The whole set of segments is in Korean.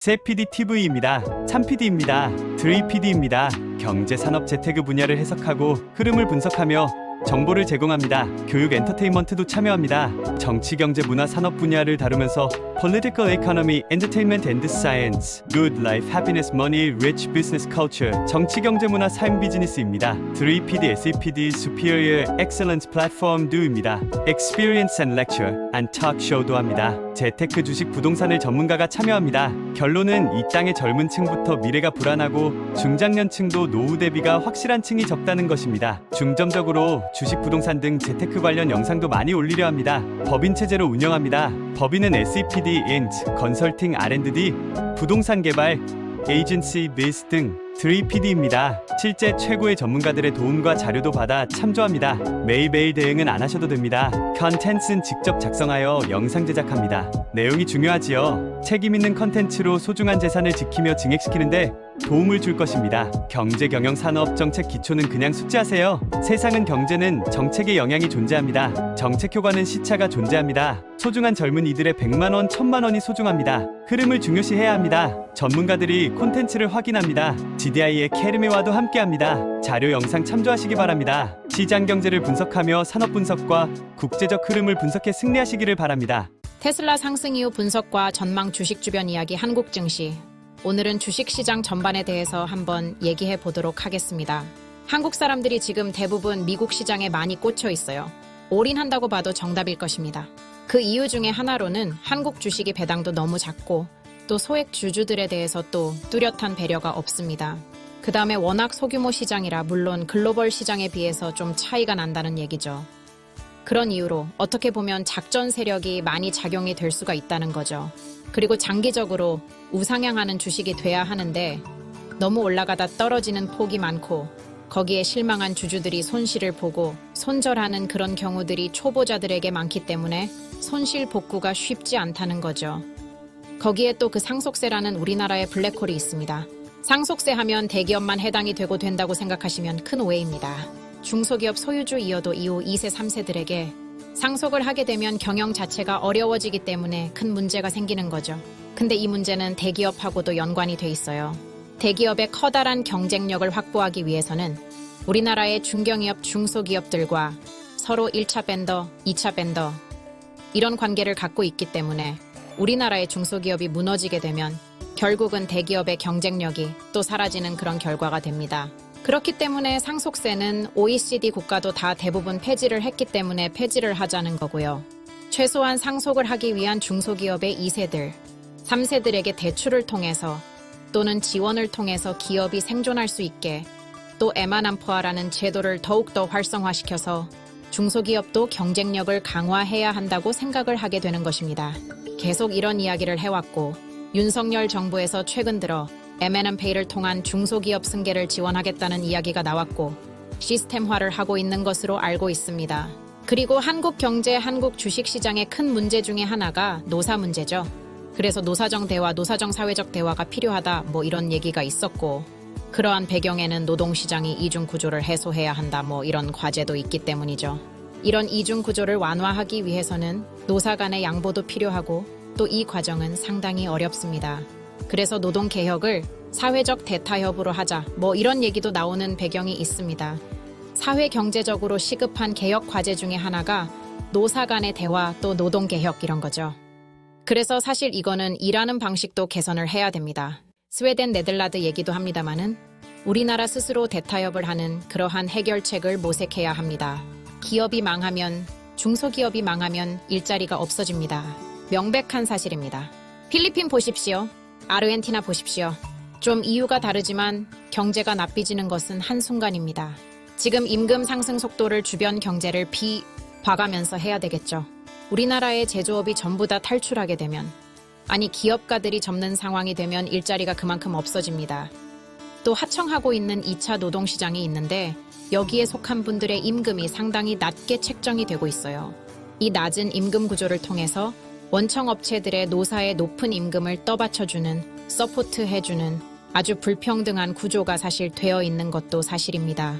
세PD TV입니다. 참PD입니다. 드레이 PD입니다. 경제 산업 재테크 분야를 해석하고 흐름을 분석하며 정보를 제공합니다. 교육 엔터테인먼트도 참여합니다. 정치, 경제, 문화, 산업 분야를 다루면서 political economy, entertainment and science, good life, happiness, money, rich business culture, 정치, 경제, 문화, 삶 비즈니스입니다. 드레이 PD, SEPD, superior, excellence platform do입니다. experience and lecture and talk show도 합니다. 재테크 주식 부동산을 전문가가 참여합니다. 결론은 이 땅의 젊은 층부터 미래가 불안하고 중장년층도 노후 대비가 확실한 층이 적다는 것입니다. 중점적으로 주식 부동산 등 재테크 관련 영상도 많이 올리려 합니다. 법인 체제로 운영합니다. 법인은 SEPD, INT, 컨설팅, R&D, 부동산 개발, 에이전시, 비즈 등 드레이 PD입니다. 실제 최고의 전문가들의 도움과 자료도 받아 참조합니다. 매일매일 대응은 안 하셔도 됩니다. 컨텐츠는 직접 작성하여 영상 제작합니다. 내용이 중요하지요. 책임 있는 컨텐츠로 소중한 재산을 지키며 증액시키는데 도움을 줄 것입니다. 경제, 경영, 산업, 정책 기초는 그냥 숙지하세요. 세상은 경제는 정책의 영향이 존재합니다. 정책 효과는 시차가 존재합니다. 소중한 젊은이들의 100만 원, 1000만 원이 소중합니다. 흐름을 중요시해야 합니다. 전문가들이 콘텐츠를 확인합니다. GDI의 캐르메와도 함께합니다. 자료 영상 참조하시기 바랍니다. 시장 경제를 분석하며 산업 분석과 국제적 흐름을 분석해 승리하시기를 바랍니다. 테슬라 상승 이후 분석과 전망 주식 주변 이야기 한국 증시. 오늘은 주식 시장 전반에 대해서 한번 얘기해 보도록 하겠습니다. 한국 사람들이 지금 대부분 미국 시장에 많이 꽂혀 있어요. 올인한다고 봐도 정답일 것입니다. 그 이유 중에 하나로는 한국 주식이 배당도 너무 작고 또 소액 주주들에 대해서 또 뚜렷한 배려가 없습니다. 그 다음에 워낙 소규모 시장이라 물론 글로벌 시장에 비해서 좀 차이가 난다는 얘기죠. 그런 이유로 어떻게 보면 작전 세력이 많이 작용이 될 수가 있다는 거죠. 그리고 장기적으로 우상향하는 주식이 돼야 하는데 너무 올라가다 떨어지는 폭이 많고 거기에 실망한 주주들이 손실을 보고 손절하는 그런 경우들이 초보자들에게 많기 때문에 손실 복구가 쉽지 않다는 거죠. 거기에 또 그 상속세라는 우리나라의 블랙홀이 있습니다. 상속세 하면 대기업만 해당이 되고 된다고 생각하시면 큰 오해입니다. 중소기업 소유주 이어도 이후 2세, 3세들에게 상속을 하게 되면 경영 자체가 어려워지기 때문에 큰 문제가 생기는 거죠. 근데 이 문제는 대기업하고도 연관이 돼 있어요. 대기업의 커다란 경쟁력을 확보하기 위해서는 우리나라의 중경기업, 중소기업들과 서로 1차 밴더, 2차 밴더 이런 관계를 갖고 있기 때문에 우리나라의 중소기업이 무너지게 되면 결국은 대기업의 경쟁력이 또 사라지는 그런 결과가 됩니다. 그렇기 때문에 상속세는 OECD 국가도 다 대부분 폐지를 했기 때문에 폐지를 하자는 거고요. 최소한 상속을 하기 위한 중소기업의 2세들, 3세들에게 대출을 통해서 또는 지원을 통해서 기업이 생존할 수 있게 또 에마남포아라는 제도를 더욱더 활성화시켜서 중소기업도 경쟁력을 강화해야 한다고 생각을 하게 되는 것입니다. 계속 이런 이야기를 해왔고 윤석열 정부에서 최근 들어 M&P를 통한 중소기업 승계를 지원하겠다는 이야기가 나왔고 시스템화를 하고 있는 것으로 알고 있습니다. 그리고 한국 경제, 한국 주식 시장의 큰 문제 중에 하나가 노사 문제죠. 그래서 노사정 대화, 노사정 사회적 대화가 필요하다 뭐 이런 얘기가 있었고 그러한 배경에는 노동시장이 이중 구조를 해소해야 한다 뭐 이런 과제도 있기 때문이죠. 이런 이중 구조를 완화하기 위해서는 노사 간의 양보도 필요하고 또 이 과정은 상당히 어렵습니다. 그래서 노동 개혁을 사회적 대타협으로 하자 뭐 이런 얘기도 나오는 배경이 있습니다. 사회 경제적으로 시급한 개혁 과제 중에 하나가 노사 간의 대화 또 노동 개혁 이런 거죠. 그래서 사실 이거는 일하는 방식도 개선을 해야 됩니다. 스웨덴 네덜란드 얘기도 합니다마는 우리나라 스스로 대타협을 하는 그러한 해결책을 모색해야 합니다. 기업이 망하면 중소기업이 망하면 일자리가 없어집니다. 명백한 사실입니다. 필리핀 보십시오. 아르헨티나 보십시오. 좀 이유가 다르지만 경제가 나빠지는 것은 한순간입니다. 지금 임금 상승 속도를 주변 경제를 비 봐가면서 해야 되겠죠. 우리나라의 제조업이 전부 다 탈출하게 되면 아니 기업가들이 접는 상황이 되면 일자리가 그만큼 없어집니다. 또 하청하고 있는 2차 노동시장이 있는데 여기에 속한 분들의 임금이 상당히 낮게 책정이 되고 있어요. 이 낮은 임금 구조를 통해서 원청 업체들의 노사의 높은 임금을 떠받쳐주는 서포트 해주는 아주 불평등한 구조가 사실 되어 있는 것도 사실입니다.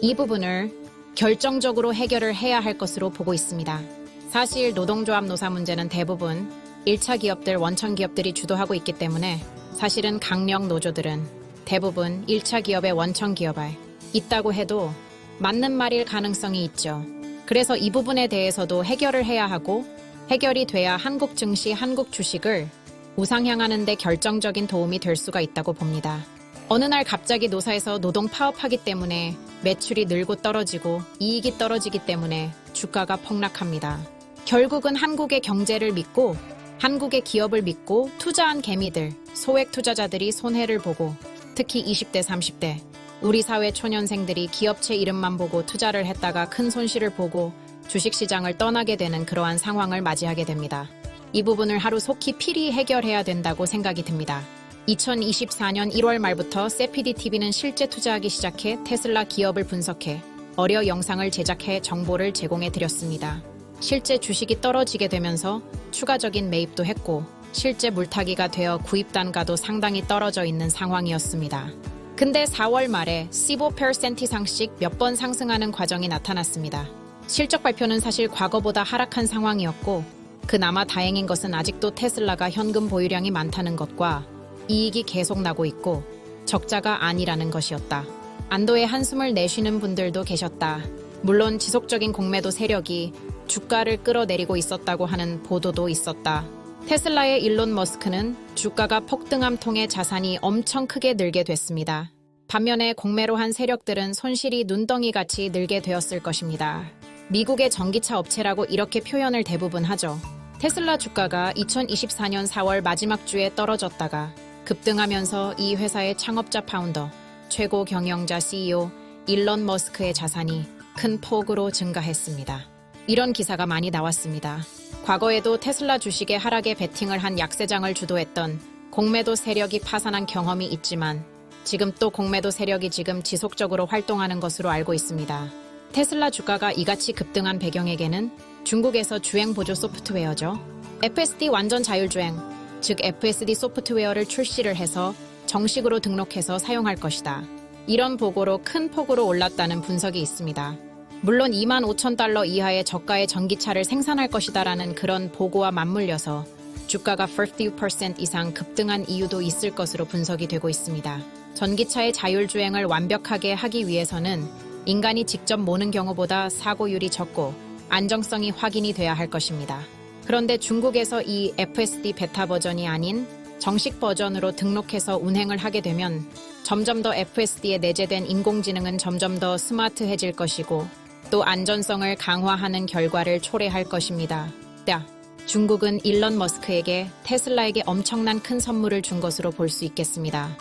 이 부분을 결정적으로 해결을 해야 할 것으로 보고 있습니다. 사실 노동조합 노사 문제는 대부분 1차 기업들, 원천 기업들이 주도하고 있기 때문에 사실은 강력 노조들은 대부분 1차 기업의 원천 기업에 있다고 해도 맞는 말일 가능성이 있죠. 그래서 이 부분에 대해서도 해결을 해야 하고 해결이 돼야 한국 증시, 한국 주식을 우상향하는 데 결정적인 도움이 될 수가 있다고 봅니다. 어느 날 갑자기 노사에서 노동 파업하기 때문에 매출이 늘고 떨어지고 이익이 떨어지기 때문에 주가가 폭락합니다. 결국은 한국의 경제를 믿고 한국의 기업을 믿고 투자한 개미들, 소액 투자자들이 손해를 보고 특히 20대, 30대 우리 사회 초년생들이 기업체 이름만 보고 투자를 했다가 큰 손실을 보고 주식시장을 떠나게 되는 그러한 상황을 맞이하게 됩니다. 이 부분을 하루 속히 필히 해결해야 된다고 생각이 듭니다. 2024년 1월 말부터 세피디 TV는 실제 투자하기 시작해 테슬라 기업을 분석해 어려 영상을 제작해 정보를 제공해 드렸습니다. 실제 주식이 떨어지게 되면서 추가적인 매입도 했고 실제 물타기가 되어 구입 단가도 상당히 떨어져 있는 상황이었습니다. 근데 4월 말에 15% 이상씩 몇 번 상승하는 과정이 나타났습니다. 실적 발표는 사실 과거보다 하락한 상황이었고 그나마 다행인 것은 아직도 테슬라가 현금 보유량이 많다는 것과 이익이 계속 나고 있고 적자가 아니라는 것이었다. 안도의 한숨을 내쉬는 분들도 계셨다. 물론 지속적인 공매도 세력이 주가를 끌어내리고 있었다고 하는 보도도 있었다. 테슬라의 일론 머스크는 주가가 폭등함 통해 자산이 엄청 크게 늘게 됐습니다. 반면에 공매로 한 세력들은 손실이 눈덩이 같이 늘게 되었을 것입니다. 미국의 전기차 업체라고 이렇게 표현을 대부분 하죠. 테슬라 주가가 2024년 4월 마지막 주에 떨어졌다가 급등하면서 이 회사의 창업자 파운더, 최고 경영자 CEO 일론 머스크의 자산이 큰 폭으로 증가했습니다. 이런 기사가 많이 나왔습니다. 과거에도 테슬라 주식의 하락에 베팅을 한 약세장을 주도했던 공매도 세력이 파산한 경험이 있지만 지금 또 공매도 세력이 지금 지속적으로 활동하는 것으로 알고 있습니다. 테슬라 주가가 이같이 급등한 배경에게는 중국에서 주행 보조 소프트웨어죠. FSD 완전 자율주행, 즉 FSD 소프트웨어를 출시를 해서 정식으로 등록해서 사용할 것이다. 이런 보고로 큰 폭으로 올랐다는 분석이 있습니다. 물론 2만 5천 달러 이하의 저가의 전기차를 생산할 것이다라는 그런 보고와 맞물려서 주가가 50% 이상 급등한 이유도 있을 것으로 분석이 되고 있습니다. 전기차의 자율주행을 완벽하게 하기 위해서는 인간이 직접 모는 경우보다 사고율이 적고 안정성이 확인이 돼야 할 것입니다. 그런데 중국에서 이 FSD 베타 버전이 아닌 정식 버전으로 등록해서 운행을 하게 되면 점점 더 FSD에 내재된 인공지능은 점점 더 스마트해질 것이고 또 안전성을 강화하는 결과를 초래할 것입니다. 야, 중국은 일론 머스크에게 테슬라에게 엄청난 큰 선물을 준 것으로 볼 수 있겠습니다.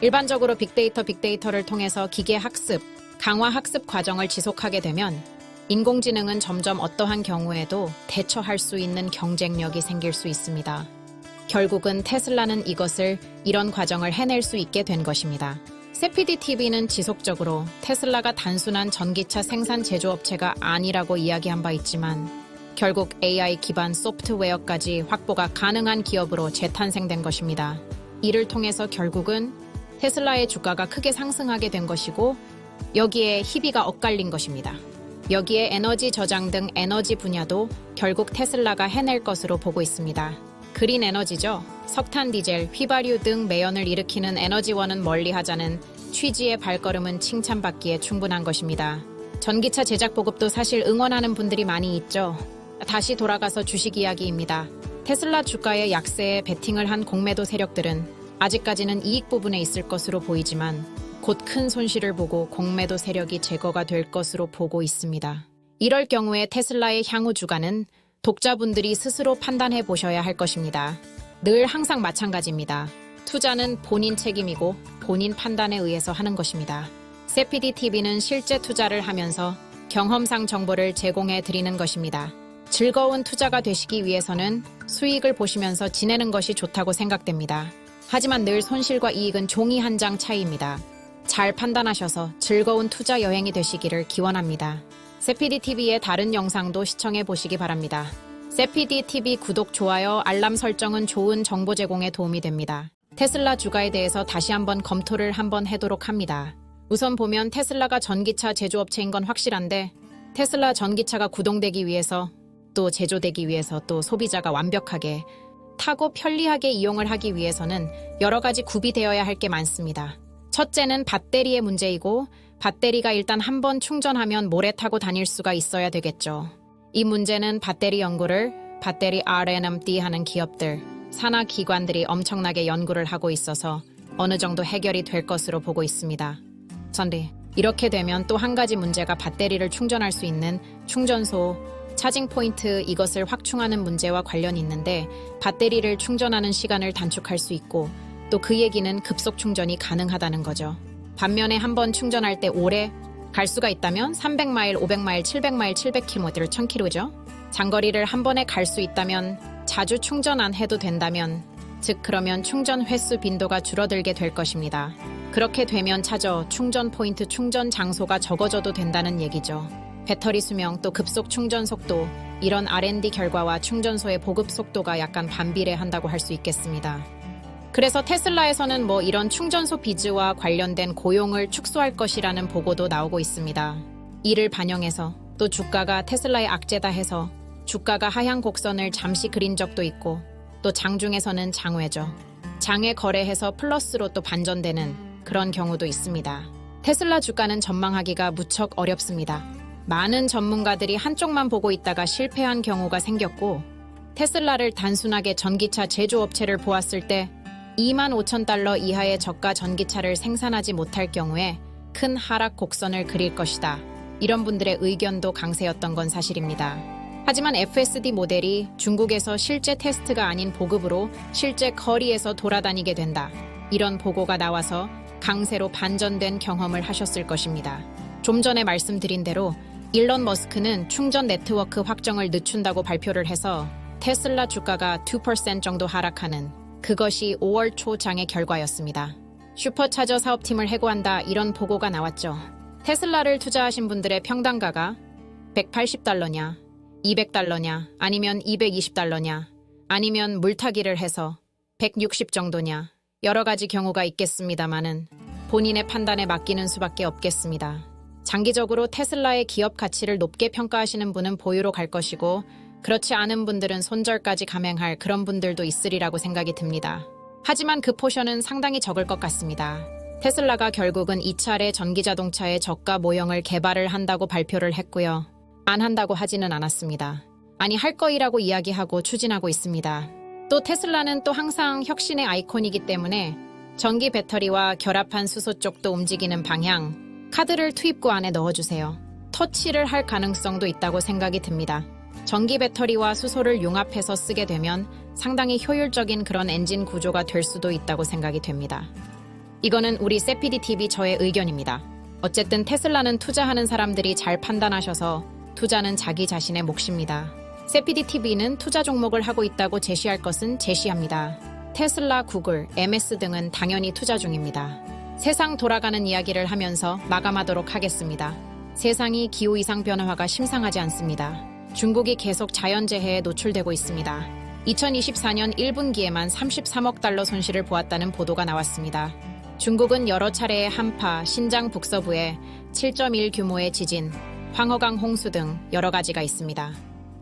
일반적으로 빅데이터 빅데이터를 통해서 기계 학습, 강화 학습 과정을 지속하게 되면 인공지능은 점점 어떠한 경우에도 대처할 수 있는 경쟁력이 생길 수 있습니다. 결국은 테슬라는 이것을 이런 과정을 해낼 수 있게 된 것입니다. 세피디 TV는 지속적으로 테슬라가 단순한 전기차 생산 제조업체가 아니라고 이야기한 바 있지만 결국 AI 기반 소프트웨어까지 확보가 가능한 기업으로 재탄생된 것입니다. 이를 통해서 결국은 테슬라의 주가가 크게 상승하게 된 것이고 여기에 희비가 엇갈린 것입니다. 여기에 에너지 저장 등 에너지 분야도 결국 테슬라가 해낼 것으로 보고 있습니다. 그린 에너지죠. 석탄, 디젤, 휘발유 등 매연을 일으키는 에너지원은 멀리 하자는 취지의 발걸음은 칭찬받기에 충분한 것입니다. 전기차 제작 보급도 사실 응원하는 분들이 많이 있죠. 다시 돌아가서 주식 이야기입니다. 테슬라 주가의 약세에 베팅을 한 공매도 세력들은 아직까지는 이익 부분에 있을 것으로 보이지만 곧 큰 손실을 보고 공매도 세력이 제거가 될 것으로 보고 있습니다. 이럴 경우에 테슬라의 향후 주가는 독자분들이 스스로 판단해 보셔야 할 것입니다. 늘 항상 마찬가지입니다. 투자는 본인 책임이고 본인 판단에 의해서 하는 것입니다. 세피디 TV는 실제 투자를 하면서 경험상 정보를 제공해 드리는 것입니다. 즐거운 투자가 되시기 위해서는 수익을 보시면서 지내는 것이 좋다고 생각됩니다. 하지만 늘 손실과 이익은 종이 한 장 차이입니다. 잘 판단하셔서 즐거운 투자 여행이 되시기를 기원합니다. 세피디 TV의 다른 영상도 시청해 보시기 바랍니다. 세피디 TV 구독, 좋아요, 알람 설정은 좋은 정보 제공에 도움이 됩니다. 테슬라 주가에 대해서 다시 한번 검토를 한번 해도록 합니다. 우선 보면 테슬라가 전기차 제조업체인 건 확실한데 테슬라 전기차가 구동되기 위해서 또 제조되기 위해서 또 소비자가 완벽하게 빠릿하고 편리하게 이용을 하기 위해서는 여러 가지 구비되어야 할 게 많습니다. 첫째는 배터리의 문제이고 배터리가 일단 한 번 충전하면 모래 타고 다닐 수가 있어야 되겠죠. 이 문제는 배터리 연구를 배터리 R&D 하는 기업들, 산하 기관들이 엄청나게 연구를 하고 있어서 어느 정도 해결이 될 것으로 보고 있습니다. 선리 이렇게 되면 또 한 가지 문제가 배터리를 충전할 수 있는 충전소, 차징 포인트 이것을 확충하는 문제와 관련이 있는데 배터리를 충전하는 시간을 단축할 수 있고 또 그 얘기는 급속 충전이 가능하다는 거죠. 반면에 한 번 충전할 때 오래 갈 수가 있다면 300마일, 500마일, 700마일, 700km, 1000km죠. 장거리를 한 번에 갈 수 있다면 자주 충전 안 해도 된다면 즉 그러면 충전 횟수 빈도가 줄어들게 될 것입니다. 그렇게 되면 차저 충전 포인트 충전 장소가 적어져도 된다는 얘기죠. 배터리 수명 또 급속 충전 속도 이런 R&D 결과와 충전소의 보급 속도가 약간 반비례한다고 할 수 있겠습니다. 그래서 테슬라에서는 뭐 이런 충전소 비즈와 관련된 고용을 축소할 것이라는 보고도 나오고 있습니다. 이를 반영해서 또 주가가 테슬라의 악재다 해서 주가가 하향 곡선을 잠시 그린 적도 있고 또 장중에서는 장외죠. 장외 거래해서 플러스로 또 반전되는 그런 경우도 있습니다. 테슬라 주가는 전망하기가 무척 어렵습니다. 많은 전문가들이 한쪽만 보고 있다가 실패한 경우가 생겼고 테슬라를 단순하게 전기차 제조업체를 보았을 때 2만 5천 달러 이하의 저가 전기차를 생산하지 못할 경우에 큰 하락 곡선을 그릴 것이다. 이런 분들의 의견도 강세였던 건 사실입니다. 하지만 FSD 모델이 중국에서 실제 테스트가 아닌 보급으로 실제 거리에서 돌아다니게 된다. 이런 보고가 나와서 강세로 반전된 경험을 하셨을 것입니다. 좀 전에 말씀드린 대로 일론 머스크는 충전 네트워크 확정을 늦춘다고 발표를 해서 테슬라 주가가 2% 정도 하락하는 그것이 5월 초 장의 결과였습니다. 슈퍼차저 사업팀을 해고한다 이런 보고가 나왔죠. 테슬라를 투자하신 분들의 평단가가 180달러냐, 200달러냐, 아니면 220달러냐, 아니면 물타기를 해서 160 정도냐, 여러 가지 경우가 있겠습니다마는 본인의 판단에 맡기는 수밖에 없겠습니다. 장기적으로 테슬라의 기업 가치를 높게 평가하시는 분은 보유로 갈 것이고 그렇지 않은 분들은 손절까지 감행할 그런 분들도 있으리라고 생각이 듭니다. 하지만 그 포션은 상당히 적을 것 같습니다. 테슬라가 결국은 2차례 전기자동차의 저가 모형을 개발을 한다고 발표를 했고요. 안 한다고 하지는 않았습니다. 아니 할 거이라고 이야기하고 추진하고 있습니다. 또 테슬라는 또 항상 혁신의 아이콘이기 때문에 전기 배터리와 결합한 수소 쪽도 움직이는 방향, 카드를 투입구 안에 넣어주세요. 터치를 할 가능성도 있다고 생각이 듭니다. 전기 배터리와 수소를 융합해서 쓰게 되면 상당히 효율적인 그런 엔진 구조가 될 수도 있다고 생각이 됩니다. 이거는 우리 세피디 TV 저의 의견입니다. 어쨌든 테슬라는 투자하는 사람들이 잘 판단하셔서 투자는 자기 자신의 몫입니다. 세피디 TV는 투자 종목을 하고 있다고 제시할 것은 제시합니다. 테슬라, 구글, MS 등은 당연히 투자 중입니다. 세상 돌아가는 이야기를 하면서 마감하도록 하겠습니다. 세상이 기후 이상 변화가 심상하지 않습니다. 중국이 계속 자연재해에 노출되고 있습니다. 2024년 1분기에만 33억 달러 손실을 보았다는 보도가 나왔습니다. 중국은 여러 차례의 한파, 신장 북서부에 7.1 규모의 지진, 황허강 홍수 등 여러 가지가 있습니다.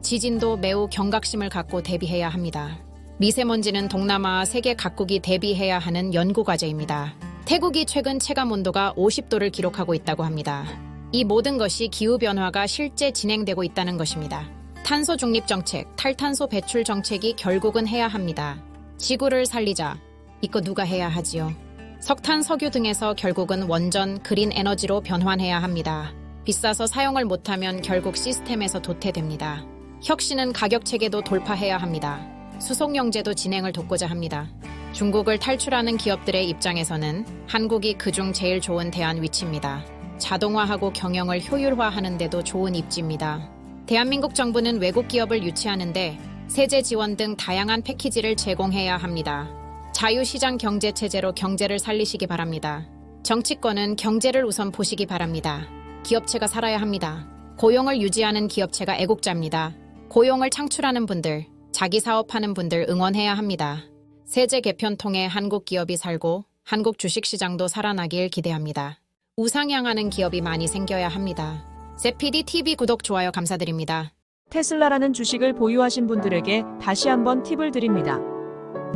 지진도 매우 경각심을 갖고 대비해야 합니다. 미세먼지는 동남아 세계 각국이 대비해야 하는 연구 과제입니다. 태국이 최근 체감 온도가 50도를 기록하고 있다고 합니다. 이 모든 것이 기후 변화가 실제 진행되고 있다는 것입니다. 탄소 중립 정책, 탈탄소 배출 정책이 결국은 해야 합니다. 지구를 살리자. 이거 누가 해야 하지요? 석탄, 석유 등에서 결국은 원전, 그린 에너지로 변환해야 합니다. 비싸서 사용을 못하면 결국 시스템에서 도태됩니다. 혁신은 가격 체계도 돌파해야 합니다. 수송 영제도 진행을 돕고자 합니다. 중국을 탈출하는 기업들의 입장에서는 한국이 그중 제일 좋은 대안 위치입니다. 자동화하고 경영을 효율화하는데도 좋은 입지입니다. 대한민국 정부는 외국 기업을 유치하는데 세제 지원 등 다양한 패키지를 제공해야 합니다. 자유시장 경제 체제로 경제를 살리시기 바랍니다. 정치권은 경제를 우선 보시기 바랍니다. 기업체가 살아야 합니다. 고용을 유지하는 기업체가 애국자입니다. 고용을 창출하는 분들, 자기 사업하는 분들 응원해야 합니다. 세제 개편 통해 한국 기업이 살고 한국 주식시장도 살아나길 기대합니다. 우상향하는 기업이 많이 생겨야 합니다. 세피디 TV 구독 좋아요 감사드립니다. 테슬라라는 주식을 보유하신 분들에게 다시 한번 팁을 드립니다.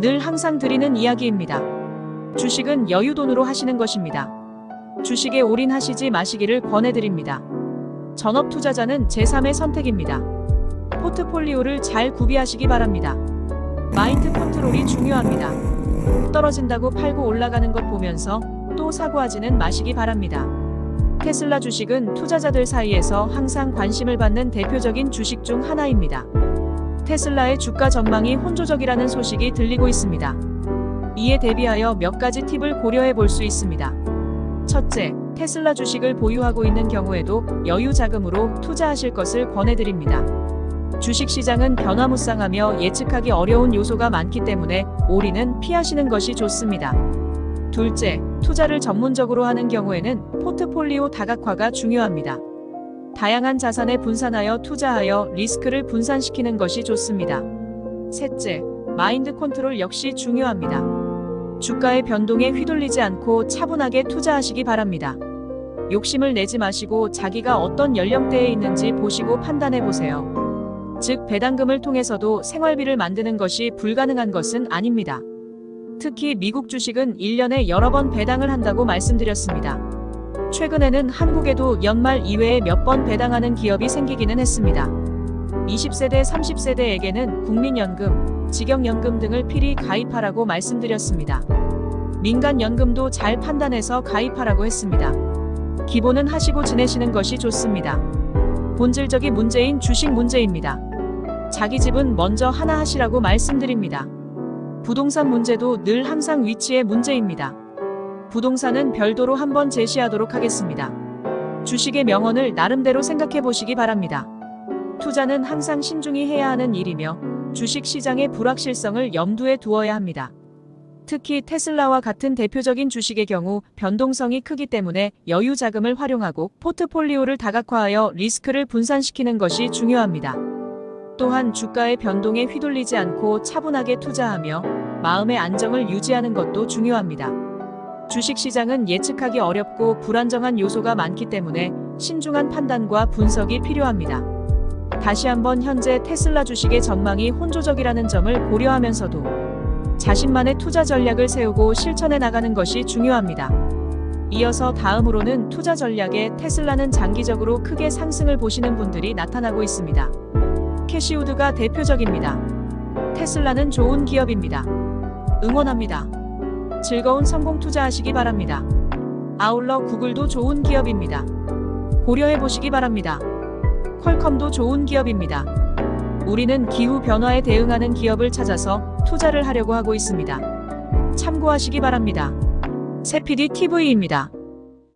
늘 항상 드리는 이야기입니다. 주식은 여유돈으로 하시는 것입니다. 주식에 올인하시지 마시기를 권해드립니다. 전업 투자자는 제3의 선택입니다. 포트폴리오를 잘 구비하시기 바랍니다. 마인드 컨트롤이 중요합니다. 떨어진다고 팔고 올라가는 것 보면서 또 사고하지는 마시기 바랍니다. 테슬라 주식은 투자자들 사이에서 항상 관심을 받는 대표적인 주식 중 하나입니다. 테슬라의 주가 전망이 혼조적이라는 소식이 들리고 있습니다. 이에 대비하여 몇 가지 팁을 고려해 볼 수 있습니다. 첫째, 테슬라 주식을 보유하고 있는 경우에도 여유 자금으로 투자하실 것을 권해드립니다. 주식 시장은 변화무쌍하며 예측하기 어려운 요소가 많기 때문에 올인은 피하시는 것이 좋습니다. 둘째, 투자를 전문적으로 하는 경우에는 포트폴리오 다각화가 중요합니다. 다양한 자산에 분산하여 투자하여 리스크를 분산시키는 것이 좋습니다. 셋째, 마인드 컨트롤 역시 중요합니다. 주가의 변동에 휘둘리지 않고 차분하게 투자하시기 바랍니다. 욕심을 내지 마시고 자기가 어떤 연령대에 있는지 보시고 판단해 보세요. 즉, 배당금을 통해서도 생활비를 만드는 것이 불가능한 것은 아닙니다. 특히 미국 주식은 1년에 여러 번 배당을 한다고 말씀드렸습니다. 최근에는 한국에도 연말 이외에 몇 번 배당하는 기업이 생기기는 했습니다. 20세대, 30세대에게는 국민연금, 직영연금 등을 필히 가입하라고 말씀드렸습니다. 민간연금도 잘 판단해서 가입하라고 했습니다. 기본은 하시고 지내시는 것이 좋습니다. 본질적인 문제인 주식 문제입니다. 자기 집은 먼저 하나 하시라고 말씀드립니다. 부동산 문제도 늘 항상 위치의 문제입니다. 부동산은 별도로 한번 제시하도록 하겠습니다. 주식의 명언을 나름대로 생각해 보시기 바랍니다. 투자는 항상 신중히 해야 하는 일이며 주식 시장의 불확실성을 염두에 두어야 합니다. 특히 테슬라와 같은 대표적인 주식의 경우 변동성이 크기 때문에 여유 자금을 활용하고 포트폴리오를 다각화하여 리스크를 분산시키는 것이 중요합니다. 또한 주가의 변동에 휘둘리지 않고 차분하게 투자하며 마음의 안정을 유지하는 것도 중요합니다. 주식 시장은 예측하기 어렵고 불안정한 요소가 많기 때문에 신중한 판단과 분석이 필요합니다. 다시 한번 현재 테슬라 주식의 전망이 혼조적이라는 점을 고려하면서도 자신만의 투자 전략을 세우고 실천해 나가는 것이 중요합니다. 이어서 다음으로는 투자 전략에 테슬라는 장기적으로 크게 상승을 보시는 분들이 나타나고 있습니다. 캐시우드가 대표적입니다. 테슬라는 좋은 기업입니다. 응원합니다. 즐거운 성공 투자하시기 바랍니다. 아울러 구글도 좋은 기업입니다. 고려해 보시기 바랍니다. 퀄컴도 좋은 기업입니다. 우리는 기후 변화에 대응하는 기업을 찾아서 투자를 하려고 하고 있습니다. 참고하시기 바랍니다. 세피디 TV입니다.